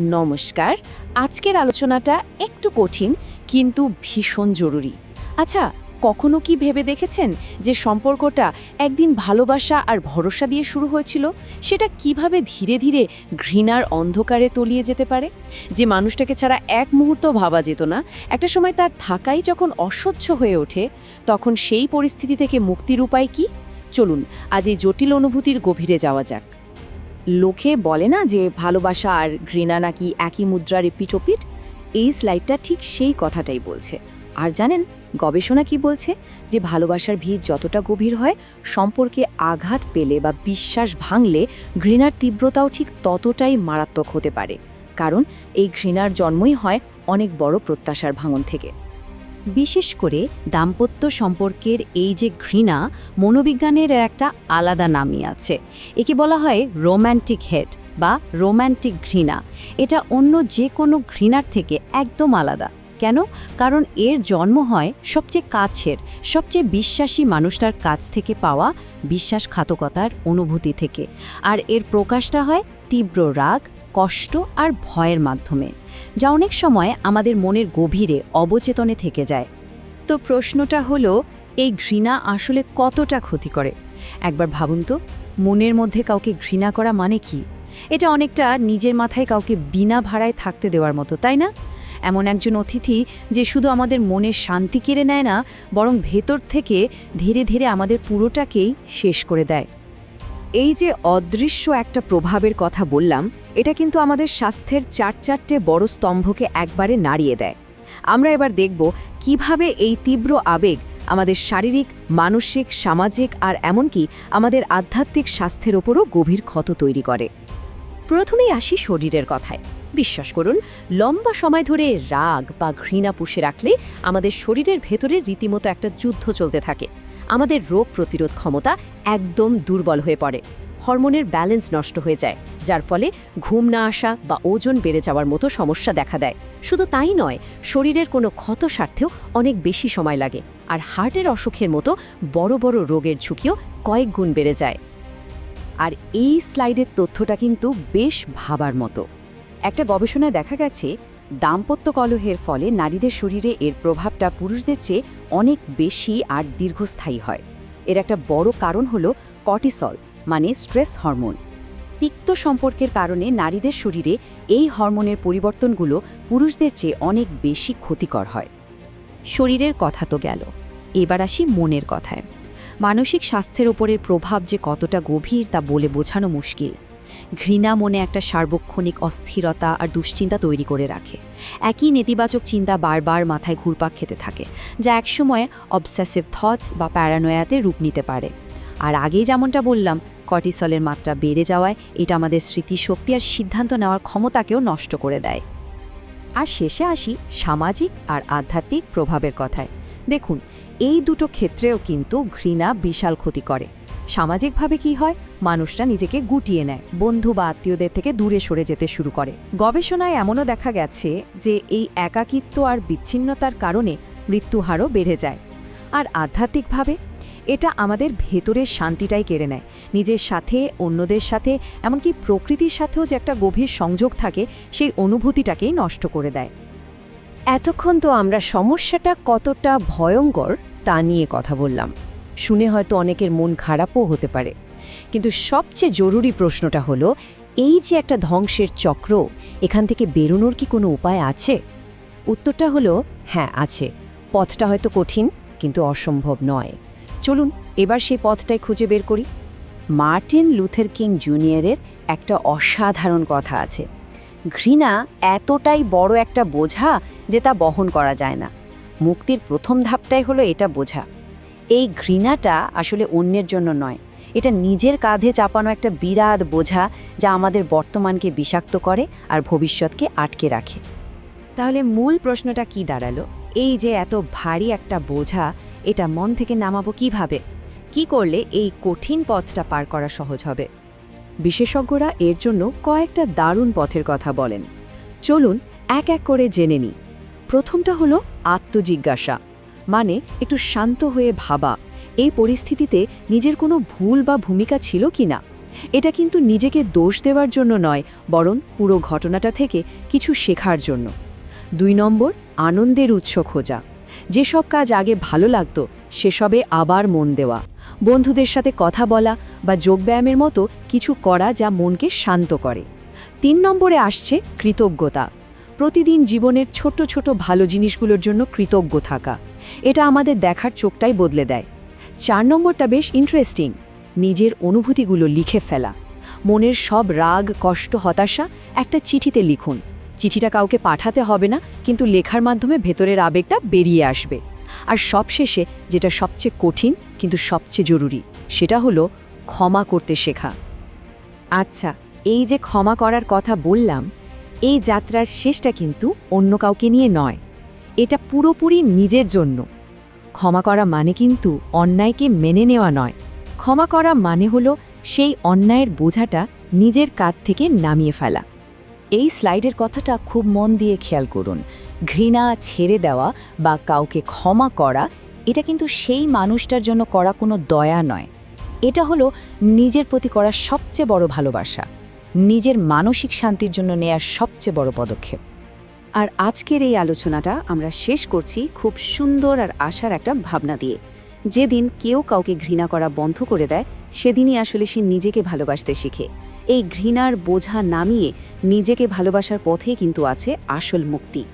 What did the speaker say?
নমস্কার। আজকের আলোচনাটা একটু কঠিন, কিন্তু ভীষণ জরুরি। আচ্ছা কখনো কি ভেবে দেখেছেন যে সম্পর্কটা একদিন ভালোবাসা আর ভরসা দিয়ে শুরু হয়েছিল? সেটা কীভাবে ধীরে ধীরে ঘৃণার অন্ধকারে তলিয়ে যেতে পারে? যে মানুষটাকে ছাড়া এক মুহূর্ত ভাবা যেত না, একটা সময় তার থাকাই যখন অসহ্য হয়ে ওঠে, তখন সেই পরিস্থিতি থেকে মুক্তির উপায় কি? চলুন, আজ এই জটিল অনুভূতির গভীরে যাওয়া যাক। লোকে বলে না যে ভালোবাসা আর ঘৃণা নাকি একই মুদ্রার পিঠোপিঠ? এই স্লাইডটা ঠিক সেই কথাটাই বলছে। আর জানেন, গবেষণা কি বলছে? যে ভালোবাসার ভিড় যতটা গভীর হয়, সম্পর্কে আঘাত পেলে বা বিশ্বাস ভাঙলে ঘৃণার তীব্রতাও ঠিক ততটাই মারাত্মক হতে পারে। কারণ এই ঘৃণার জন্মই হয় অনেক বড় প্রত্যাশার ভাঙন থেকে। বিশেষ করে দাম্পত্য সম্পর্কের এই যে ঘৃণা, মনোবিজ্ঞানের একটা আলাদা নামই আছে। একে বলা হয় রোম্যান্টিক হেড বা রোম্যান্টিক ঘৃণা। এটা অন্য যে কোনো ঘৃণার থেকে একদম আলাদা। কেন? কারণ এর জন্ম হয় সবচেয়ে কাছের, সবচেয়ে বিশ্বাসী মানুষটার কাছ থেকে পাওয়া বিশ্বাসঘাতকতার অনুভূতি থেকে। আর এর প্রকাশটা হয় তীব্র রাগ কষ্ট আর ভয়ের মাধ্যমে, যা অনেক সময় আমাদের মনের গভীরে অবচেতনে থেকে যায়। তো প্রশ্নটা হলো, এই ঘৃণা আসলে কতটা ক্ষতি করে? একবার ভাবুন তো, মনের মধ্যে কাউকে ঘৃণা করা মানে কি? এটা অনেকটা নিজের মাথায় কাউকে বিনা ভাড়ায় থাকতে দেওয়ার মতো, তাই না? এমন একজন অতিথি যে শুধু আমাদের মনের শান্তি কেড়ে নেয় না, বরং ভেতর থেকে ধীরে ধীরে আমাদের পুরোটাকেই শেষ করে দেয়। এই যে অদৃশ্য একটা প্রভাবের কথা বললাম, এটা কিন্তু আমাদের স্বাস্থ্যের চার চারটে বড় স্তম্ভকে একবারে নাড়িয়ে দেয়। আমরা এবার দেখব কীভাবে এই তীব্র আবেগ আমাদের শারীরিক, মানসিক, সামাজিক আর এমনকি আমাদের আধ্যাত্মিক স্বাস্থ্যের ওপরও গভীর ক্ষত তৈরি করে। প্রথমেই আসি শরীরের কথায়। বিশ্বাস করুন, লম্বা সময় ধরে রাগ বা ঘৃণা পুষে রাখলে আমাদের শরীরের ভেতরে রীতিমতো একটা যুদ্ধ চলতে থাকে। আমাদের রোগ প্রতিরোধ ক্ষমতা একদম দুর্বল হয়ে পড়ে। হরমোনের ব্যালেন্স নষ্ট হয়ে যায়, যার ফলে ঘুম না আসা বা ওজন বেড়ে যাওয়ার মতো সমস্যা দেখা দেয়। শুধু তাই নয়, শরীরের কোনো ক্ষত স্বার্থেও অনেক বেশি সময় লাগে, আর হার্টের অসুখের মতো বড় বড় রোগের ঝুঁকিও কয়েক গুণ বেড়ে যায়। আর এই স্লাইডের তথ্যটা কিন্তু বেশ ভাবার মতো। একটা গবেষণায় দেখা গেছে দাম্পত্য কলহের ফলে নারীদের শরীরে এর প্রভাবটা পুরুষদের চেয়ে অনেক বেশি আর দীর্ঘস্থায়ী হয়। এর একটা বড় কারণ হল কর্টিসল মানে স্ট্রেস হরমোন। তিক্ত সম্পর্কের কারণে নারীদের শরীরে এই হরমোনের পরিবর্তনগুলো পুরুষদের চেয়ে অনেক বেশি ক্ষতিকর হয়। শরীরের কথা তো গেল। এবার আসি মনের কথায়। মানসিক স্বাস্থ্যের ওপরের প্রভাব যে কতটা গভীর তা বলে বোঝানো মুশকিল। ঘৃণা মনে একটা সার্বক্ষণিক অস্থিরতা আর দুশ্চিন্তা তৈরি করে রাখে। একই নেতিবাচক চিন্তা বারবার মাথায় ঘুরপাক খেতে থাকে, যা একসময় অবসেসিভ থটস বা প্যারানোয়াতে রূপ নিতে পারে। আর আগেই যেমনটা বললাম কর্টিসলের মাত্রা বেড়ে যাওয়ায় এটা আমাদের স্মৃতিশক্তি আর সিদ্ধান্ত নেওয়ার ক্ষমতাকেও নষ্ট করে দেয়। আর শেষে আসি সামাজিক আর আধ্যাত্মিক প্রভাবের কথায়। দেখুন, এই দুটো ক্ষেত্রেও কিন্তু ঘৃণা বিশাল ক্ষতি করে। সামাজিকভাবে কি হয়? মানুষরা নিজেকে গুটিয়ে নেয়, বন্ধু বা আত্মীয়দের থেকে দূরে সরে যেতে শুরু করে। গবেষণায় এমনও দেখা গেছে যে এই একাকিত্ব আর বিচ্ছিন্নতার কারণে মৃত্যুহারও বেড়ে যায়। আর আধ্যাত্মিকভাবে? এটা আমাদের ভেতরের শান্তিটাই কেড়ে নেয়। নিজের সাথে, অন্যদের সাথে, এমনকি প্রকৃতির সাথেও যে একটা গভীর সংযোগ থাকে, সেই অনুভূতিটাকেই নষ্ট করে দেয়। এতক্ষণ তো আমরা সমস্যাটা কতটা ভয়ঙ্কর তা নিয়ে কথা বললাম। শুনে হয়তো অনেকের মন খারাপও হতে পারে। কিন্তু সবচেয়ে জরুরি প্রশ্নটা হলো, এই যে একটা ধ্বংসের চক্র, এখান থেকে বেরোনোর কি কোনো উপায় আছে? উত্তরটা হলো হ্যাঁ আছে। পথটা হয়তো কঠিন, কিন্তু অসম্ভব নয়। চলুন, এবার সেই পথটাই খুঁজে বের করি। মার্টিন লুথের কিং জুনিয়রের একটা অসাধারণ কথা আছে। ঘৃণা এতটাই বড় একটা বোঝা যে তা বহন করা যায় না। মুক্তির প্রথম ধাপটাই হলো এটা বোঝা। এই ঘৃণাটা আসলে অন্যের জন্য নয়। এটা নিজের কাঁধে চাপানো একটা বিরাট বোঝা যা আমাদের বর্তমানকে বিষাক্ত করে আর ভবিষ্যৎকে আটকে রাখে। তাহলে মূল প্রশ্নটা কি দাঁড়াল? এই যে এত ভারী একটা বোঝা, এটা মন থেকে নামাবো কীভাবে? কি করলে এই কঠিন পথটা পার করা সহজ হবে? বিশেষজ্ঞরা এর জন্য কয়েকটা দারুণ পথের কথা বলেন। চলুন এক এক করে জেনে নিই। প্রথমটা হলো আত্মজিজ্ঞাসা। মানে একটু শান্ত হয়ে ভাবা, এই পরিস্থিতিতে নিজের কোনো ভুল বা ভূমিকা ছিল কি না? এটা কিন্তু নিজেকে দোষ দেওয়ার জন্য নয়, বরং পুরো ঘটনাটা থেকে কিছু শেখার জন্য। দুই নম্বর, আনন্দের উৎস খোঁজা। যেসব কাজ আগে ভালো লাগতো, সেসবে আবার মন দেওয়া। বন্ধুদের সাথে কথা বলা বা যোগব্যায়ামের মতো কিছু করা যা মনকে শান্ত করে। তিন নম্বরে আসছে কৃতজ্ঞতা। প্রতিদিন জীবনের ছোট ছোট ভালো জিনিসগুলোর জন্য কৃতজ্ঞ থাকা। এটা আমাদের দেখার চোখটাই বদলে দেয়। চার নম্বরটা বেশ ইন্টারেস্টিং নিজের অনুভূতিগুলো লিখে ফেলা। মনের সব রাগ, কষ্ট, হতাশা একটা চিঠিতে লিখুন। চিঠিটা কাউকে পাঠাতে হবে না, কিন্তু লেখার মাধ্যমে ভেতরের আবেগটা বেরিয়ে আসবে। আর সবশেষে যেটা সবচেয়ে কঠিন, কিন্তু সবচেয়ে জরুরি, সেটা হলো ক্ষমা করতে শেখা। আচ্ছা এই যে ক্ষমা করার কথা বললাম, এই যাত্রার শেষটা কিন্তু অন্য কাউকে নিয়ে নয়। এটা পুরোপুরি নিজের জন্য। ক্ষমা করা মানে কিন্তু অন্যায়কে মেনে নেওয়া নয়। ক্ষমা করা মানে হলো সেই অন্যায়ের বোঝাটা নিজের কাঁধ থেকে নামিয়ে ফেলা। এই স্লাইডের কথাটা খুব মন দিয়ে খেয়াল করুন। ঘৃণা ছেড়ে দেওয়া বা কাউকে ক্ষমা করা, এটা কিন্তু সেই মানুষটার জন্য করা কোনো দয়া নয়। এটা হলো নিজের প্রতি করা সবচেয়ে বড় ভালোবাসা। নিজের মানসিক শান্তির জন্য নেয়ার সবচেয়ে বড় পদক্ষেপ। আর আজকের এই আলোচনাটা আমরা শেষ করছি খুব সুন্দর আর আশার একটা ভাবনা দিয়ে। যেদিন কেউ কাউকে ঘৃণা করা বন্ধ করে দেয়, সেদিনই আসলে সে নিজেকে ভালোবাসতে শিখে। এই ঘৃণার বোঝা নামিয়ে নিজেকে ভালোবাসার পথে কিন্তু আছে আসল মুক্তি।